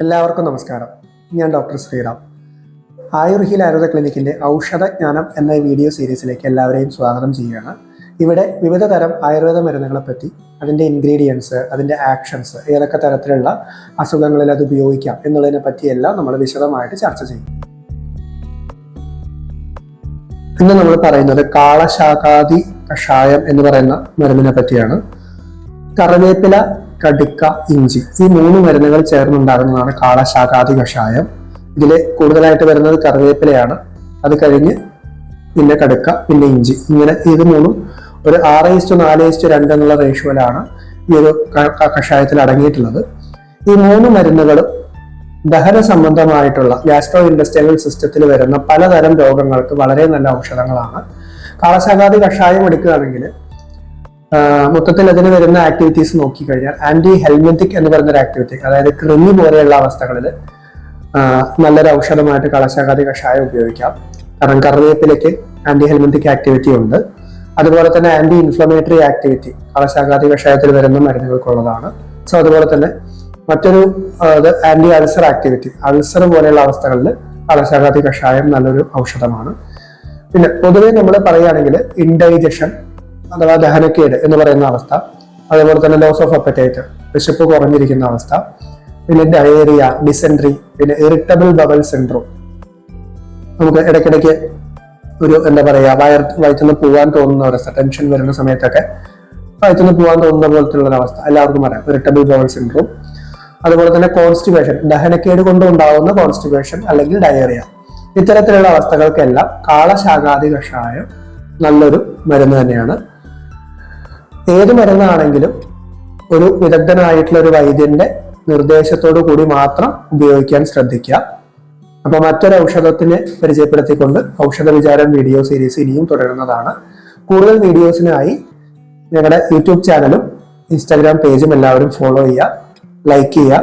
എല്ലാവർക്കും നമസ്കാരം. ഞാൻ ഡോക്ടർ ശ്രീറാം. ആയുർഹീൽ ആയുർവേദ ക്ലിനിക്കിന്റെ ഔഷധജ്ഞാനം എന്ന വീഡിയോ സീരീസിലേക്ക് എല്ലാവരെയും സ്വാഗതം ചെയ്യുകയാണ്. ഇവിടെ വിവിധ തരം ആയുർവേദ മരുന്നുകളെപ്പറ്റി അതിന്റെ ഇൻഗ്രീഡിയൻസ് അതിന്റെ ആക്ഷൻസ് ഏതൊക്കെ തരത്തിലുള്ള അസുഖങ്ങളിൽ അത് ഉപയോഗിക്കാം എന്നുള്ളതിനെ പറ്റിയെല്ലാം നമ്മൾ വിശദമായിട്ട് ചർച്ച ചെയ്യും. ഇന്ന് നമ്മൾ പറയുന്നത് കാളശാഖാതി കഷായം എന്ന് പറയുന്ന മരുന്നിനെ പറ്റിയാണ് കറിവേപ്പില കടുക്ക ഇഞ്ചി ഈ മൂന്ന് മരുന്നുകൾ ചേർന്നുണ്ടാകുന്നതാണ് കാളശാഖാതി കഷായം ഇതിൽ കൂടുതലായിട്ട് വരുന്നത് കറിവേപ്പിലയാണ്. അത് കഴിഞ്ഞ് പിന്നെ കടുക്ക പിന്നെ ഇഞ്ചി. ഇങ്ങനെ ഇത് മൂന്നും ഒരു ആറ് ഈസ്റ്റു നാല് ഈസ്റ്റു രണ്ട് എന്നുള്ള റേഷ്യോയിലാണ് ഈ ഒരു കഷായത്തിൽ അടങ്ങിയിട്ടുള്ളത്. ഈ മൂന്ന് മരുന്നുകളും ദഹന സംബന്ധമായിട്ടുള്ള ഗ്യാസ്ട്രോ ഇൻഡസ്ട്രിയൽ സിസ്റ്റത്തിൽ വരുന്ന പലതരം രോഗങ്ങൾക്ക് വളരെ നല്ല ഔഷധങ്ങളാണ്. കാളശാഖാതി കഷായം എടുക്കുകയാണെങ്കിൽ മൊത്തത്തിൽ അതിന് വരുന്ന ആക്ടിവിറ്റീസ് നോക്കിക്കഴിഞ്ഞാൽ ആന്റി ഹെൽമെറ്റിക് എന്ന് പറയുന്ന ഒരു ആക്ടിവിറ്റി അതായത് കൃമി പോലെയുള്ള അവസ്ഥകളിൽ നല്ലൊരു ഔഷധമായിട്ട് കളശാഖാതി കഷായം ഉപയോഗിക്കാം. കാരണം കറിവേപ്പിലയ്ക്ക് ആന്റി ഹെൽമെറ്റിക് ആക്ടിവിറ്റി ഉണ്ട്. അതുപോലെ തന്നെ ആന്റി ഇൻഫ്ലമേറ്ററി ആക്ടിവിറ്റി കളശാഖാതി കഷായത്തിൽ വരുന്ന മരുന്നുകൾക്കുള്ളതാണ്. സോ അതുപോലെ തന്നെ മറ്റൊരു ആന്റി അൾസർ ആക്ടിവിറ്റി അൾസർ പോലെയുള്ള അവസ്ഥകളിൽ കളശാഖാതി കഷായം നല്ലൊരു ഔഷധമാണ്. പിന്നെ പൊതുവെ നമ്മൾ പറയുകയാണെങ്കിൽ ഇൻഡൈജഷൻ അഥവാ ദഹനക്കേട് എന്ന് പറയുന്ന അവസ്ഥ അതേപോലെ തന്നെ ലോസ് ഓഫ് അപ്പറ്റൈറ്റ് വിശപ്പ് കുറഞ്ഞിരിക്കുന്ന അവസ്ഥ പിന്നെ ഡയേറിയ ഡിസെൻട്രി പിന്നെ ഇറിറ്റബിൾ ബബൽ സിൻഡ്രോം നമുക്ക് ഇടയ്ക്കിടയ്ക്ക് ഒരു എന്താ പറയുക വയർ വയറ്റുനിന്ന് പോകാൻ തോന്നുന്ന അവസ്ഥ ടെൻഷൻ വരുന്ന സമയത്തൊക്കെ വയറ്റുനിന്ന് പോകാൻ തോന്നുന്ന പോലത്തുള്ള ഒരവസ്ഥ എല്ലാവർക്കും പറയാം ഇറിറ്റബിൾ ബബൽ സിൻഡ്രോം അതുപോലെ തന്നെ കോൺസ്റ്റിപേഷൻ ദഹനക്കേട് കൊണ്ട് ഉണ്ടാകുന്ന കോൺസ്റ്റിപേഷൻ അല്ലെങ്കിൽ ഡയറിയ ഇത്തരത്തിലുള്ള അവസ്ഥകൾക്കെല്ലാം കാളശാഖാതി കഷായം നല്ലൊരു മരുന്ന് തന്നെയാണ്. ഏത് മരുന്നാണെങ്കിലും ഒരു വിദഗ്ധനായിട്ടുള്ള ഒരു വൈദ്യന്റെ നിർദ്ദേശത്തോടു കൂടി മാത്രം ഉപയോഗിക്കാൻ ശ്രദ്ധിക്കുക. അപ്പൊ മറ്റൊരു ഔഷധത്തിനെ പരിചയപ്പെടുത്തിക്കൊണ്ട് ഔഷധ വിചാരം വീഡിയോ സീരീസ് ഇനിയും തുടരുന്നതാണ്. കൂടുതൽ വീഡിയോസിനായി ഞങ്ങളുടെ യൂട്യൂബ് ചാനലും ഇൻസ്റ്റാഗ്രാം പേജും എല്ലാവരും ഫോളോ ചെയ്യുക ലൈക്ക് ചെയ്യുക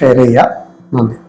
ഷെയർ ചെയ്യുക. നന്ദി.